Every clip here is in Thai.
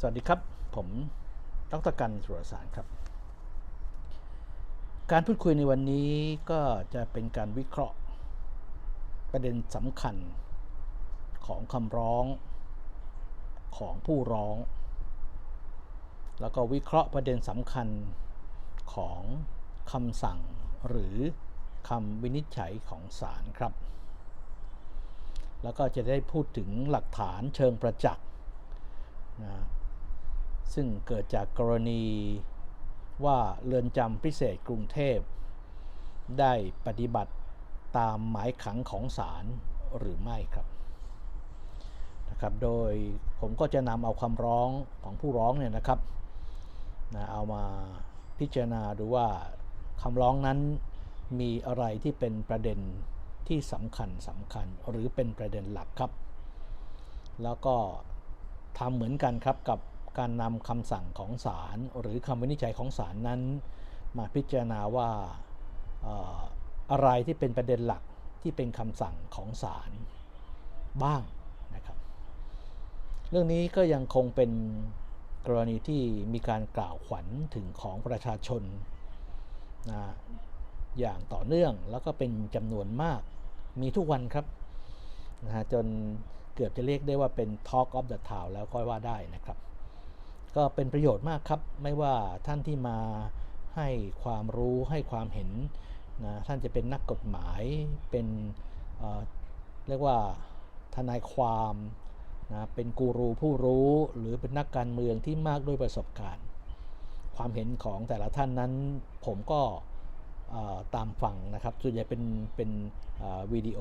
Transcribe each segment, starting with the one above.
สวัสดีครับ ผมดรกันสุรสารครับ การพูดคุยในวันนี้ก็จะเป็นการวิเคราะห์ ประเด็นสำคัญของคำร้องของผู้ร้อง แล้วก็วิเคราะห์ประเด็นสำคัญของคำสั่งหรือคำวินิจฉัยของศาลครับ แล้วก็จะได้พูดถึงหลักฐานเชิงประจักษ์นะ ซึ่งเกิดจากกรณีว่าเรือนจำพิเศษกรุงเทพ ได้ปฏิบัติตามหมายขังของศาลหรือไม่ครับนะครับ โดยผมก็จะนำเอาคำร้องของผู้ร้องเนี่ยนะครับนะเอามาพิจารณาดูว่าคำร้องนั้นมีอะไรที่เป็นประเด็นที่สำคัญสำคัญหรือเป็นประเด็นหลักครับ แล้วก็ทำเหมือนกันครับกับ การนำคำสั่งของศาลหรือคำวินิจฉัยของศาลนั้น มาพิจารณาว่าเอ่ออะไรที่เป็นประเด็นหลักที่เป็นคำสั่งของศาลบ้างนะครับ เรื่องนี้ก็ยังคงเป็นกรณีที่มีการกล่าวขวัญถึงของประชาชนนะอย่างต่อเนื่องแล้วก็เป็นจำนวนมากมีทุกวันครับนะฮะจนเกือบจะเรียกได้ว่าเป็น Talk of the Town แล้วก็ว่าได้นะครับ ก็เป็นประโยชน์มากครับ ไม่ว่าท่านที่มาให้ความรู้ให้ความเห็นนะท่านจะเป็นนักกฎหมายเป็นเเรียกว่าทนายความนะเป็นกูรูผู้รู้หรือเป็นนักการเมืองที่มากด้วยประสบการณ์ ความเห็นของแต่ละท่านนั้นผมก็ตามฟังนะครับส่วนใหญ่เป็นเป็นวิดีโอ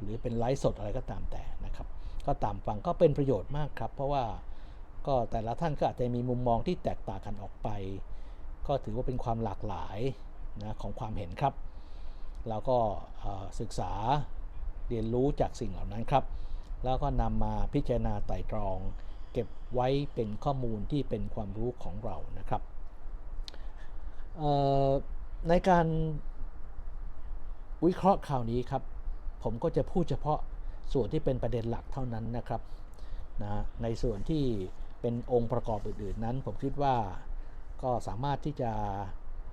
หรือเป็นไลฟ์สดอะไรก็ตามแต่นะครับ ก็ตามฟังก็เป็นประโยชน์มากครับ เพราะว่า ก็แต่ละท่านก็อาจจะมีมุมมองที่แตกต่างกันออกไป ก็ถือว่าเป็นความหลากหลายนะของความเห็นครับแล้วก็ศึกษาเรียนรู้จากสิ่งเหล่านั้นครับ แล้วก็นำมาพิจารณาไตร่ตรอง เก็บไว้เป็นข้อมูลที่เป็นความรู้ของเรานะครับในการวิเคราะห์ข่าวนี้ครับ ผมก็จะพูดเฉพาะส่วนที่เป็นประเด็นหลักเท่านั้นนะครับนะในส่วนที่ เป็นองค์ประกอบอื่นๆนั้น ผมคิดว่าก็สามารถที่จะ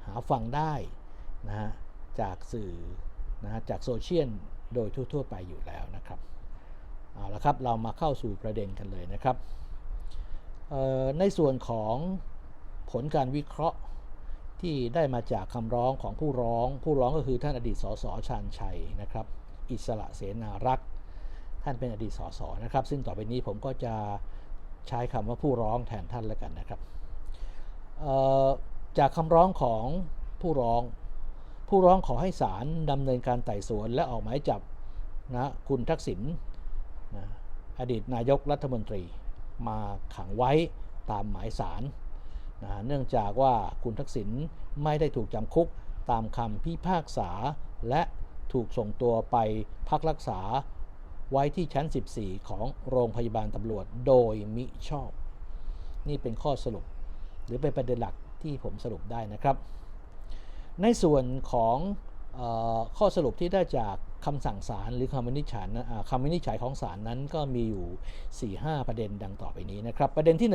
หาฟังได้นะฮะจากสื่อนะฮะจากโซเชียลโดยทั่ว ๆ ไปอยู่แล้วนะครับเอาละครับเรามาเข้าสู่ประเด็นกันเลยนะครับในส่วนของผลการวิเคราะห์ที่ได้มาจากคำร้องของผู้ร้อง ผู้ร้องก็คือท่านอดีตสสชาญชัยนะครับ อิสระเสนารักษ์ ท่านเป็นอดีตสสนะครับ ซึ่งต่อไปนี้ผมก็จะ ใช้คำว่าผู้ร้องแทนท่านแล้วกันนะครับจากคำร้องของผู้ร้อง ผู้ร้องขอให้ศาลดำเนินการไต่สวนและออกหมายจับนะคุณทักษิณนะอดีตนายกรัฐมนตรีมาขังไว้ตามหมายศาลนะเนื่องจากว่าคุณทักษิณไม่ได้ถูกจำคุกตามคำพิพากษา และถูกส่งตัวไปพักรักษา ไว้ที่ชั้น 14 ของโรงพยาบาลตำรวจโดยมิชอบ นี่เป็นข้อสรุป หรือเป็นประเด็นหลักที่ผมสรุปได้นะครับ ในส่วนของออข้อสรุปที่ได้จากคำสั่งศาลหรือคำวินิจฉัยคำวินิจฉัยของศาลนั้นก็มีอยู่ 4-5 ประเด็นดังต่อไปนี้นะครับ ประเด็นที่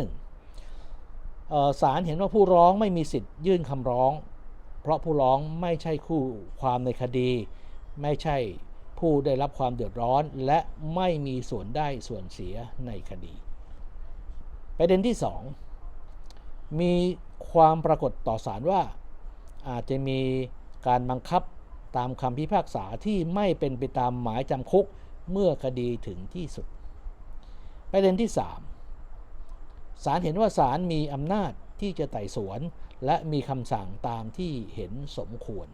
1เอ่อศาลเห็นว่าผู้ร้องไม่มีสิทธิ์ยื่นคำร้อง เพราะผู้ร้องไม่ใช่คู่ความในคดี ไม่ใช่ ผู้ได้รับความเดือดร้อนและไม่มีส่วนได้ส่วนเสียในคดี ประเด็นที่ 2 มีความปรากฏต่อศาลว่า อาจจะมีการบังคับตามคำพิพากษาที่ไม่เป็นไปตามหมายจำคุกเมื่อคดีถึงที่สุด ประเด็นที่ 3 ศาลเห็นว่าศาลมีอำนาจที่จะไต่สวน และมีคำสั่งตามที่เห็นสมควร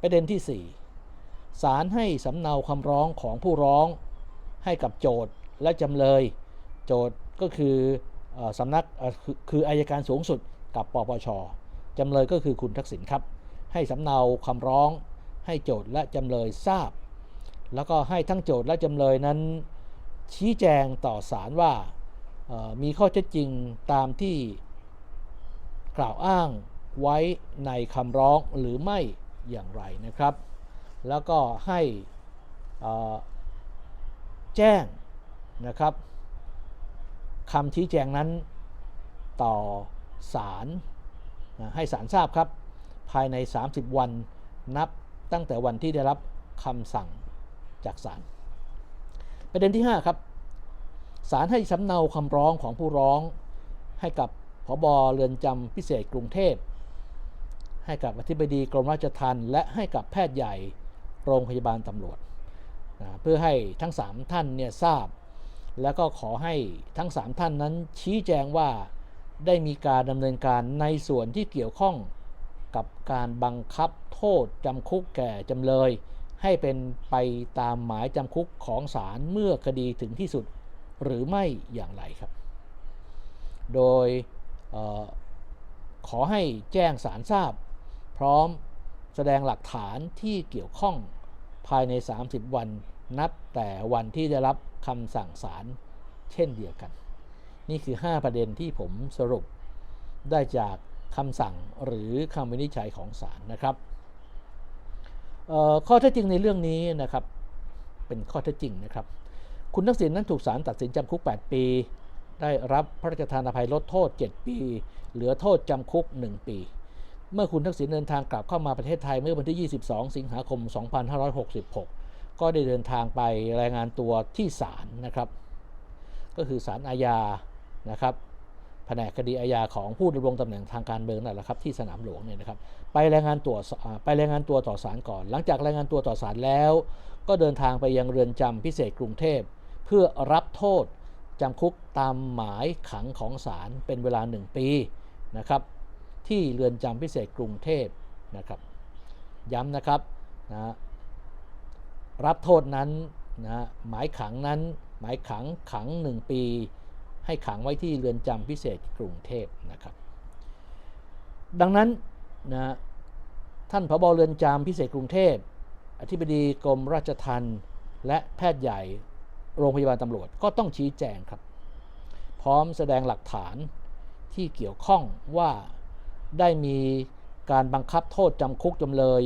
ประเด็นที่ 4 ศาลให้สำเนาคำร้องของผู้ร้องให้กับโจทย์และจำเลย โจทย์ก็คือสำนักคืออายการสูงสุดกับปปชจำเลยก็คือคุณทักษิณครับ ให้สำเนาคำร้อง ให้โจทย์และจำเลยทราบ แล้วก็ให้ทั้งโจทย์และจำเลยนั้น ชี้แจงต่อศาลว่ามีข้อเท็จจริงตามที่กล่าวอ้างไว้ในคำร้องหรือไม่อย่างไรนะครับ แล้วก็ให้แจ้งนะครับคำชี้แจงนั้นต่อศาลให้ศาลทราบครับ ภายใน 30 วันนับตั้งแต่วันที่ได้รับคำสั่งจากศาลประเด็นที่ 5 ครับศาลให้สำเนาคำร้องของผู้ร้องให้กับพบเรือนจำพิเศษกรุงเทพ ให้กับอธิบดีกรมราชทัณฑ์และให้กับแพทย์ใหญ่ โรงพยาบาลตำรวจนะเพื่อให้ทั้ง 3 ท่านเนี่ยทราบ แล้วก็ขอให้ทั้ง 3 ท่านนั้นชี้แจงว่าได้มีการดำเนินการในส่วนที่เกี่ยวข้องกับการบังคับโทษจำคุกแก่จำเลย ให้เป็นไปตามหมายจำคุกของศาลเมื่อคดีถึงที่สุดหรือไม่อย่างไรครับ โดยออขอให้แจ้งสารทราบ พร้อมแสดงหลักฐานที่เกี่ยวข้อง ภายใน 30 วันนับแต่วันที่ได้รับคำสั่งศาลเช่นเดียวกัน นี่คือ 5 ประเด็นที่ผมสรุปได้จากคำสั่งหรือคำวินิจฉัยของศาลนะครับข้อเท็จจริงในเรื่องนี้นะครับเป็นข้อเท็จจริงนะครับ คุณทักษิณนั้นถูกศาลตัดสินจำคุก 8 ปี ได้รับพระราชทานอภัยลดโทษ 7 ปี เหลือโทษจำคุก 1 ปี เมื่อคุณทักษิณเดินทางกลับเข้ามาประเทศไทยเมื่อวันที่ 22 สิงหาคม 2566 ก็ได้เดินทางไปรายงานตัวที่ศาลนะครับ ก็คือศาลอาญานะครับแผนกคดีอาญาของผู้ดำรงตำแหน่งทางการเมืองนั่นแหละครับที่สนามหลวงเนี่ยนะครับไปรายงานตัวไปรายงานตัวต่อศาลก่อน หลังจากรายงานตัวต่อศาลแล้ว ก็เดินทางไปยังเรือนจำพิเศษกรุงเทพ เพื่อรับโทษจำคุกตามหมายขังของศาลเป็นเวลา 1 ปีนะครับ ที่เรือนจำพิเศษกรุงเทพนะครับย้ำนะครับนะรับโทษนั้นนะหมายขังนั้นหมายขังขัง 1 ปี ให้ขังไว้ที่เรือนจำพิเศษกรุงเทพนะครับ ดังนั้นนะท่านผบเรือนจำพิเศษกรุงเทพ อธิบดีกรมราชทัณฑ์และแพทย์ใหญ่โรงพยาบาลตำรวจก็ต้องชี้แจงครับ พร้อมแสดงหลักฐานที่เกี่ยวข้องว่า ได้มีการบังคับโทษจำคุกจำเลย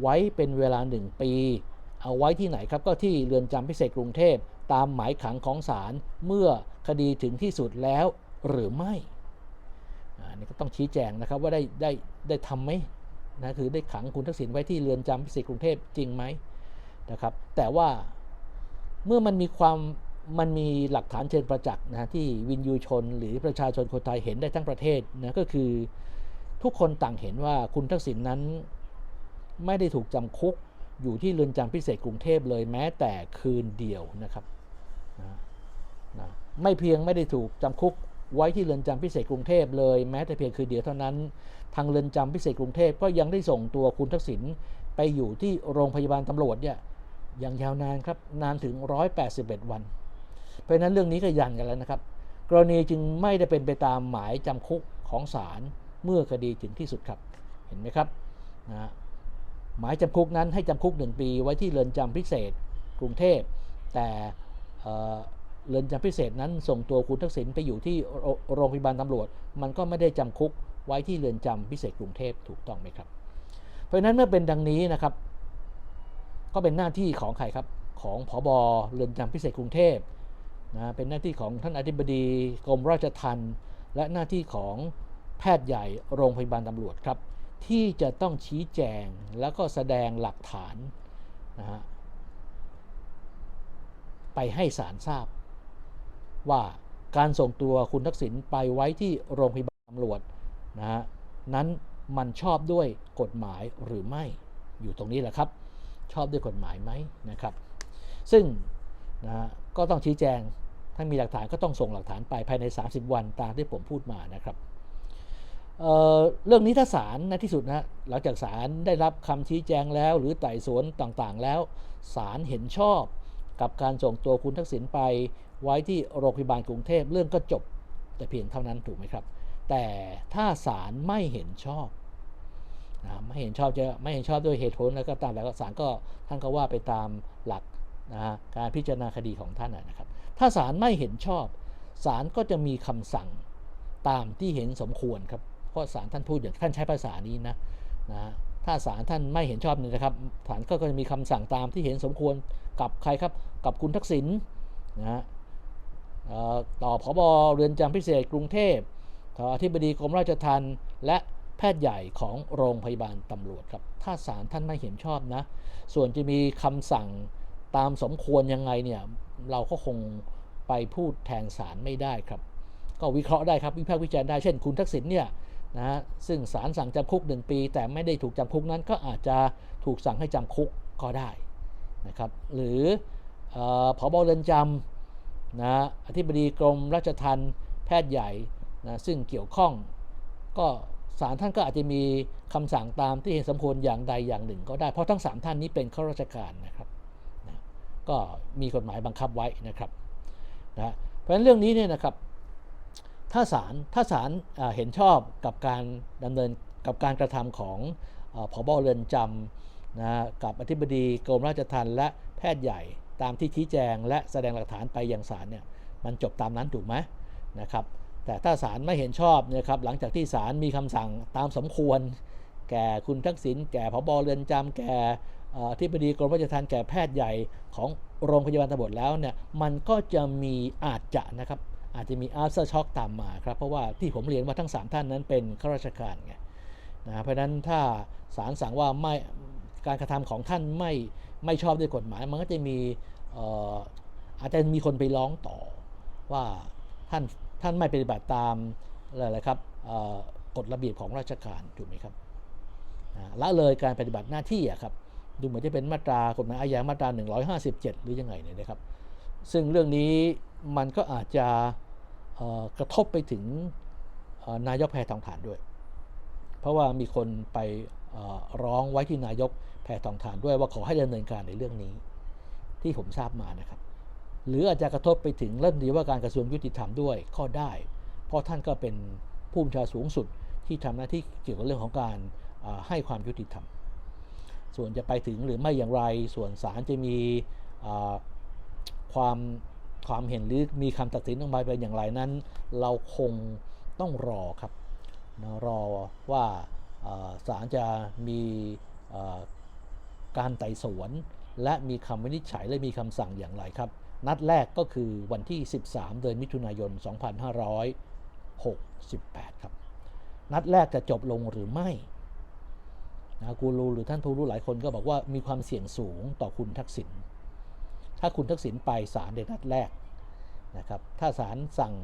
ไว้เป็นเวลาหนึ่งปี เอาไว้ที่ไหนครับก็ที่เรือนจำพิเศษกรุงเทพตามหมายขังของศาลเมื่อคดีถึงที่สุดแล้วหรือไม่อันนี้ก็ต้องชี้แจงนะครับว่าได้ได้ได้ทำไหมนะคือได้ขังคุณทักษิณไว้ที่เรือนจำพิเศษกรุงเทพจริงไหมนะครับ แต่ว่าเมื่อมันมีความมันมีหลักฐานเชิงประจักษ์นะที่วินยูชนหรือประชาชนคนไทยเห็นได้ทั้งประเทศนะก็คือ ทุกคนต่างเห็นว่าคุณทักษิณนนั้น ไม่ได้ถูกจำคุกอยู่ที่เรือนจำพิเศษกรุงเทพเลยแม้แต่คืนเดียวนะครับนะนะไม่เพียงไม่ได้ถูกจำคุกไว้ที่เรือนจำพิเศษกรุงเทพเลยแม้แต่เพียงคืนเดียวเท่านั้น ทางเรือนจำพิเศษกรุงเทพก็ยังได้ส่งตัวคุณทักษิณไปอยู่ที่โรงพยาบาลตำรวจเนี่ยอย่างยาวนานครับนานถึง 181 วัน เพราะฉะนั้นเรื่องนี้ก็ยันกันแล้วนะครับ กรณีจึงไม่ได้เป็นไปตามหมายจำคุกของศาล เมื่อคดีถึงที่สุดครับ เห็นไหมครับนะหมายจำคุกนั้นให้จำคุก 1 ปีไว้ที่เรือนจำพิเศษกรุงเทพ แต่เรือนจำพิเศษนั้นส่งตัวคุณทักษิณไปอยู่ที่โรงพยาบาลตำรวจ มันก็ไม่ได้จำคุกไว้ที่เรือนจำพิเศษกรุงเทพถูกต้องไหมครับ เพราะฉะนั้นเมื่อเป็นดังนี้นะครับ ก็เป็นหน้าที่ของใครครับของผอบเรือนจำพิเศษกรุงเทพนะเป็นหน้าที่ของท่านอธิบดีกรมราชทัณฑ์และหน้าที่ของ แพทย์ใหญ่โรงพยาบาลตำรวจครับ ที่จะต้องชี้แจงแล้วก็แสดงหลักฐานนะฮะไปให้ศาลทราบ ว่าการส่งตัวคุณทักษิณไปไว้ที่โรงพยาบาลตำรวจนะฮะนั้นมันชอบด้วยกฎหมายหรือไม่อยู่ตรงนี้แหละครับ ชอบด้วยกฎหมายไหมนะครับ ซึ่งนะฮะก็ต้องชี้แจง ถ้ามีหลักฐานก็ต้องส่งหลักฐานไปภายใน 30 วันตามที่ผมพูดมานะครับ เเรื่องนี้ถ้าศาลในที่สุดนะหลังจากศาลได้รับคำชี้แจงแล้ว หรือไต่สวนต่างๆ แล้วศาลเห็นชอบกับการส่งตัวคุณทักษิณไปไว้ที่โรงพยาบาลกรุงเทพเรื่องก็จบ แต่เพียงเท่านั้นถูกไหมครับ แต่ถ้าศาลไม่เห็นชอบนะไม่เห็นชอบจะไม่เห็นชอบด้วยเหตุผลแล้วก็ตามแล้วก็ศาลก็ท่านก็ว่าไปตามหลักนะการพิจารณาคดีของท่านนะครับ ถ้าศาลไม่เห็นชอบศาลก็จะมีคำสั่งตามที่เห็นสมควรครับ เพราะศาลท่านพูดอย่างท่านใช้ภาษานี้นะนะถ้าศาลท่านไม่เห็นชอบเนี่ยนะครับศาลก็จะมีคำสั่งตามที่เห็นสมควรกับใครครับกับคุณทักษิณนะฮะต่อพบเรือนจำพิเศษกรุงเทพถอธิบดีกรมราชทัณฑ์และแพทย์ใหญ่ของโรงพยาบาลตำรวจครับ ถ้าศาลท่านไม่เห็นชอบนะ ส่วนจะมีคำสั่งตามสมควรยังไงเนี่ยเราก็คงไปพูดแทนศาลไม่ได้ครับ ก็วิเคราะห์ได้ครับวิพากษ์วิจารณ์ได้ เช่นคุณทักษิณเนี่ย นะซึ่งศาลสั่งจำคุก 1 ปี แต่ไม่ได้ถูกจำคุกนั้นก็อาจจะถูกสั่งให้จำคุกก็ได้นะครับหรือเออเรือนจำนะอธิบดีกรมราชทัณฑ์แพทย์ใหญ่นะซึ่งเกี่ยวข้อง ก็ศาลท่านก็อาจจะมีคำสั่งตามที่เห็นสมควรอย่างใดอย่างหนึ่ง ก็ได้เพราะทั้ง 3 ท่านนี้เป็นข้าราชการนะครับนะก็มีกฎหมายบังคับไว้นะครับนะเพราะฉะนั้นเรื่องนี้เนี่ยนะครับ ถ้าศาลถ้าศาลเห็นชอบกับการดำเนินกับการกระทำของเออผบเรือนจำนะกับอธิบดีกรมราชทัณฑ์และแพทย์ใหญ่ตามที่ชี้แจง และแสดงหลักฐานไปยังศาลเนี่ยมันจบตามนั้นถูกไหมนะครับแต่ถ้าศาลไม่เห็นชอบนะครับหลังจากที่ศาลมีคำสั่งตามสมควร แก่คุณทักษิณแก่ผบเรือนจำแก่อ่ออธิบดีกรมราชทัณฑ์แก่แพทย์ใหญ่ของโรงพยาบาลตำรวจแล้วเนี่ยมันก็จะมีอาจจะนะครับ อาจจะมี after shock ตามมาครับ เพราะว่าที่ผมเรียนว่าทั้ง 3 ท่านนั้นเป็นข้าราชการไงนะเพราะนั้นถ้าศาลสั่งว่าไม่การกระทำของท่านไม่ไม่ชอบด้วยกฎหมาย มันก็จะมีอาจจะมีคนไปร้องต่อว่าท่านท่านไม่ปฏิบัติตามอะไรนะครับกฎระเบียบของราชการถูกไหมครับละเลยการปฏิบัติหน้าที่อะครับดูเหมือนจะเป็นมาตรากฎหมายอาญามาตรา 157 หรือยังไงเนี่ยนะครับ ซึ่งเรื่องนี้ มันก็อาจจะกระทบไปถึงนายกแพทองทานด้วย เพราะว่ามีคนไปร้องไว้ที่นายกแพทองทานด้วยว่าขอให้ดำเนินการในเรื่องนี้ ที่ผมทราบมานะครับ หรืออาจจะกระทบไปถึงรัฐมนตรีว่าการกระทรวงยุติธรรมด้วยก็ได้ เพราะท่านก็เป็นผู้บัญชาสูงสุดที่ทำหน้าที่เกี่ยวกับเรื่องของการให้ความยุติธรรม ส่วนจะไปถึงหรือไม่อย่างไรส่วนศาลจะมีความ ความเห็นหรือมีคำตัดสินออกมาเป็นอย่างไรนั้น เราคงต้องรอครับนะรอว่าศาลจะมีการไต่สวนและมีคำวินิจฉัยและมีคำสั่งอย่างไรครับ นัดแรกก็คือวันที่ 13 เดือนมิถุนายน 2568 ครับ นัดแรกจะจบลงหรือไม่นะกูรูหรือท่านผู้รู้หลายคนก็บอกว่ามีความเสี่ยงสูงต่อคุณทักษิณ ถ้าคุณทักษิณไปศาลในนัดแรกนะครับถ้าศาลสั่ง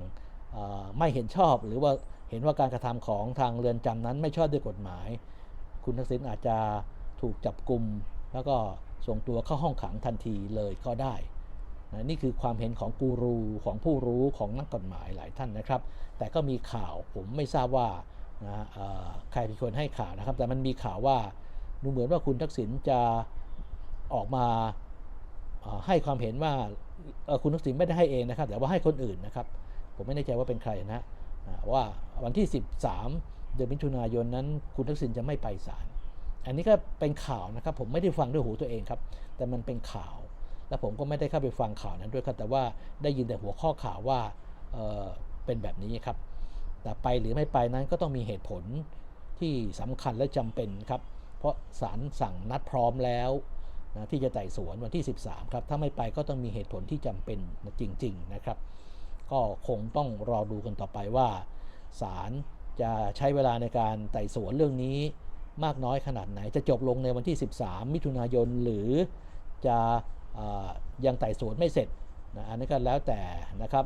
ไม่เห็นชอบ หรือว่าเห็นว่าการกระทำของทางเรือนจำนั้นไม่ชอบด้วยกฎหมาย คุณทักษิณอาจจะถูกจับกลุ่มแล้วก็ส่งตัวเข้าห้องขังทันทีเลยก็ได้นะนี่คือความเห็นของกูรูของผู้รู้ของนักกฎหมายหลายท่านนะครับ แต่ก็มีข่าวผมไม่ทราบว่านะใครเป็นคนให้ข่าวนะครับ แต่มันมีข่าวว่าดูเหมือนว่าคุณทักษิณจะออกมา ให้ความเห็นว่าคุณทักษิณไม่ได้ให้เองนะครับ แต่ว่าให้คนอื่นนะครับ ผมไม่แน่ใจว่าเป็นใครนะว่าวันที่ 13 เดือนมิถุนายนนั้น คุณทักษิณจะไม่ไปศาลอันนี้ก็เป็นข่าวนะครับ ผมไม่ได้ฟังด้วยหูตัวเองครับ แต่มันเป็นข่าว และผมก็ไม่ได้เข้าไปฟังข่าวนั้นด้วยครับ แต่ว่าได้ยินแต่หัวข้อข่าวว่าเเป็นแบบนี้ครับ แต่ไปหรือไม่ไปนั้นก็ต้องมีเหตุผลที่สำคัญและจำเป็นครับ เพราะศาลสั่งนัดพร้อมแล้ว นะที่จะไต่สวนวันที่ 13 ครับ ถ้าไม่ไปก็ต้องมีเหตุผลที่จำเป็นจริง ๆ นะครับ ก็คงต้องรอดูกันต่อไปว่าศาลจะใช้เวลาในการไต่สวนเรื่องนี้มากน้อยขนาดไหน จะจบลงในวันที่ 13 มิถุนายนหรือจะอยังไต่สวนไม่เสร็จนะอันนี้ก็แล้วแต่นะครับ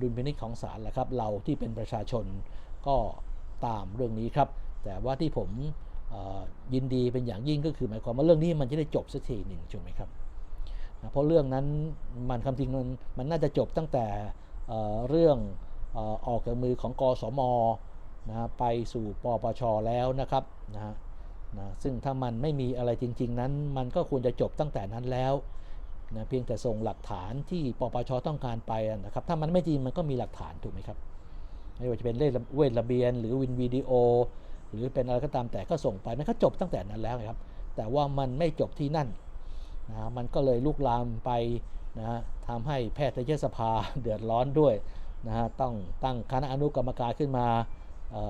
ดุลพินิจของศาลแหละครับ เราที่เป็นประชาชนก็ตามเรื่องนี้ครับ แต่ว่าที่ผม ยินดีเป็นอย่างยิ่งก็คือหมายความว่าเรื่องนี้มันจะได้จบสักทีหนึ่งถูกไหมครับเพราะเรื่องนั้นมันคำจริงมันมันน่าจะจบตั้งแต่เรื่องออกจากมือของกสมนะไปสู่ปปชแล้วนะครับนะนะซึ่งถ้ามันไม่มีอะไรจริง ๆ นั้น มันก็ควรจะจบตั้งแต่นั้นแล้วนะเพียงแต่ส่งหลักฐานที่ปปชต้องการไปนะครับ ถ้ามันไม่จริงมันก็มีหลักฐานถูกไหมครับไม่ว่าจะเป็นเลขเวทระเบียน หรือวินวิดีโอ หรือเป็นอะไรก็ตามแต่ก็ส่งไปมันก็จบตั้งแต่นั้นแล้วครับ แต่ว่ามันไม่จบที่นั่นนะมันก็เลยลุกลามไปนะฮะทำให้แพทยสภาเดือดร้อนด้วยนะฮะต้องตั้งคณะอนุกรรมการขึ้นมา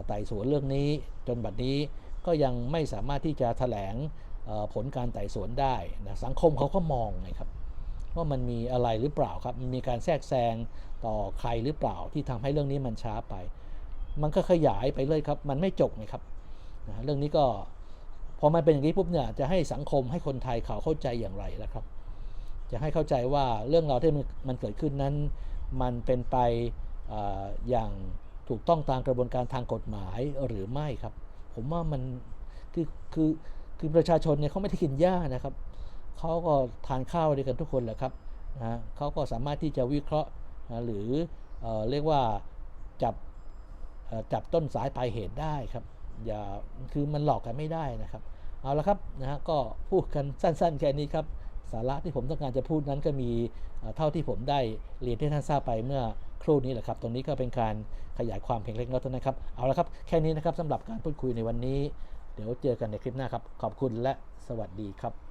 ไต่สวนเรื่องนี้ จนบัดนี้ก็ยังไม่สามารถที่จะแถลงผลการไต่สวนได้นะสังคมเขาก็มองไงครับว่ามันมีอะไรหรือเปล่าครับมันมีการแทรกแซงต่อใครหรือเปล่าที่ทำให้เรื่องนี้มันช้าไป มันก็ขยายไปเลยครับ มันไม่จบไงครับนะเรื่องนี้ก็พอมันเป็นอย่างนี้ปุ๊บเนี่ยจะให้สังคมให้คนไทยเขาเข้าใจอย่างไรล่ะครับ จะให้เข้าใจว่าเรื่องราวที่มันเกิดขึ้นนั้น มันเป็นไปออย่างถูกต้องตามกระบวนการทางกฎหมายหรือไม่ครับ ผมว่ามันคือคือคือประชาชนเนี่ยเขาไม่ได้กินหญ้านะครับเขาก็ทานข้าวด้วยกันทุกคนแหละครับนะเขาก็สามารถที่จะวิเคราะห์นะหรือเออเรียกว่าจับ จับต้นสายปลายเหตุได้ครับ อย่าคือมันหลอกกันไม่ได้นะครับ เอาละครับนะฮะก็พูดกันสั้นๆแค่นี้ครับ สาระที่ผมต้องการจะพูดนั้นก็มีเท่าที่ผมได้เรียนให้ท่านทราบไปเมื่อครู่นี้แหละครับ ตรงนี้ก็เป็นการขยายความเพียงเล็กน้อยเท่านั้นครับ เอาละครับแค่นี้นะครับสำหรับการพูดคุยในวันนี้ เดี๋ยวเจอกันในคลิปหน้าครับ ขอบคุณและสวัสดีครับ